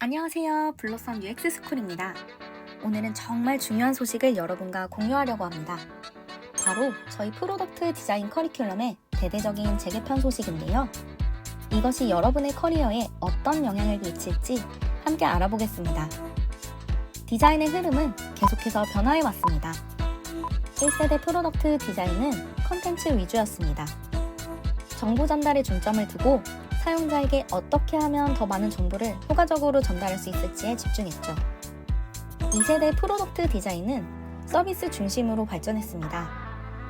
안녕하세요. 블로썸 UX 스쿨입니다. 오늘은 정말 중요한 소식을 여러분과 공유하려고 합니다. 바로 저희 프로덕트 디자인 커리큘럼의 대대적인 재개편 소식인데요. 이것이 여러분의 커리어에 어떤 영향을 미칠지 함께 알아보겠습니다. 디자인의 흐름은 계속해서 변화해 왔습니다. 1세대 프로덕트 디자인은 컨텐츠 위주였습니다. 정보 전달에 중점을 두고 사용자에게 어떻게 하면 더 많은 정보를 효과적으로 전달할 수 있을지에 집중했죠. 2세대 프로덕트 디자인은 서비스 중심으로 발전했습니다.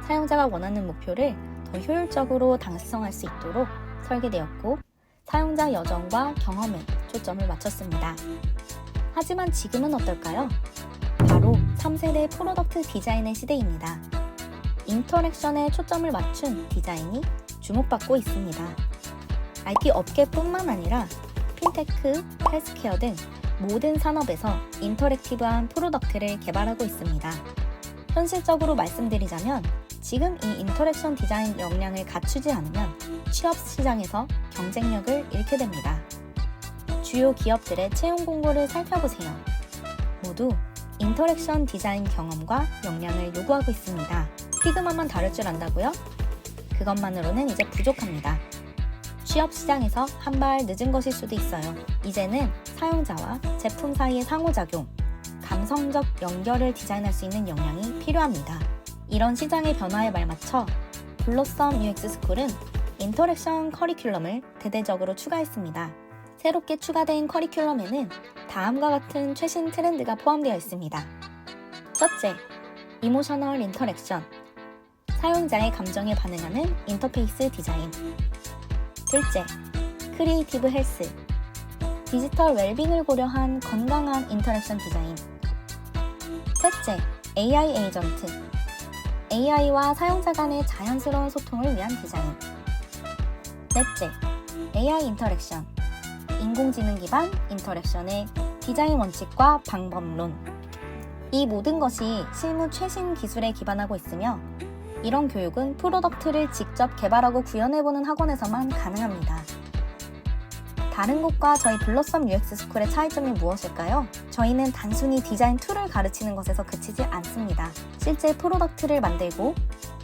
사용자가 원하는 목표를 더 효율적으로 달성할 수 있도록 설계되었고, 사용자 여정과 경험에 초점을 맞췄습니다. 하지만 지금은 어떨까요? 바로 3세대 프로덕트 디자인의 시대입니다. 인터랙션에 초점을 맞춘 디자인이 주목받고 있습니다. IT 업계뿐만 아니라 핀테크, 헬스케어 등 모든 산업에서 인터랙티브한 프로덕트를 개발하고 있습니다. 현실적으로 말씀드리자면 지금 이 인터랙션 디자인 역량을 갖추지 않으면 취업 시장에서 경쟁력을 잃게 됩니다. 주요 기업들의 채용 공고를 살펴보세요. 모두 인터랙션 디자인 경험과 역량을 요구하고 있습니다. 피그마만 다룰 줄 안다고요? 그것만으로는 이제 부족합니다. 취업 시장에서 한 발 늦은 것일 수도 있어요. 이제는 사용자와 제품 사이의 상호작용, 감성적 연결을 디자인할 수 있는 역량이 필요합니다. 이런 시장의 변화에 발맞춰 블로썸 UX 스쿨은 인터랙션 커리큘럼을 대대적으로 추가했습니다. 새롭게 추가된 커리큘럼에는 다음과 같은 최신 트렌드가 포함되어 있습니다. 첫째, 이모셔널 인터랙션. 사용자의 감정에 반응하는 인터페이스 디자인. 둘째, 크리에이티브 헬스. 디지털 웰빙을 고려한 건강한 인터랙션 디자인. 셋째, AI 에이전트. AI와 사용자 간의 자연스러운 소통을 위한 디자인. 넷째, AI 인터랙션. 인공지능 기반 인터랙션의 디자인 원칙과 방법론. 이 모든 것이 실무 최신 기술에 기반하고 있으며 이런 교육은 프로덕트를 직접 개발하고 구현해보는 학원에서만 가능합니다. 다른 곳과 저희 블러썸 UX 스쿨의 차이점이 무엇일까요? 저희는 단순히 디자인 툴을 가르치는 것에서 그치지 않습니다. 실제 프로덕트를 만들고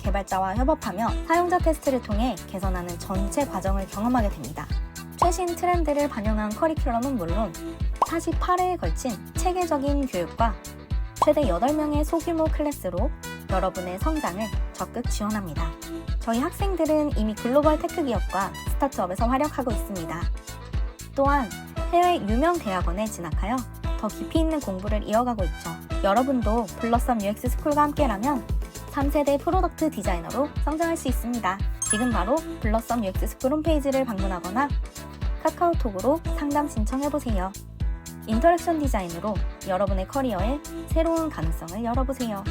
개발자와 협업하며 사용자 테스트를 통해 개선하는 전체 과정을 경험하게 됩니다. 최신 트렌드를 반영한 커리큘럼은 물론 48회에 걸친 체계적인 교육과 최대 8명의 소규모 클래스로 여러분의 성장을 적극 지원합니다. 저희 학생들은 이미 글로벌 테크 기업과 스타트업에서 활약하고 있습니다. 또한 해외 유명 대학원에 진학하여 더 깊이 있는 공부를 이어가고 있죠. 여러분도 블러썸 UX 스쿨과 함께라면 3세대 프로덕트 디자이너로 성장할 수 있습니다. 지금 바로 블러썸 UX 스쿨 홈페이지를 방문하거나 카카오톡으로 상담 신청해보세요. 인터랙션 디자인으로 여러분의 커리어에 새로운 가능성을 열어보세요.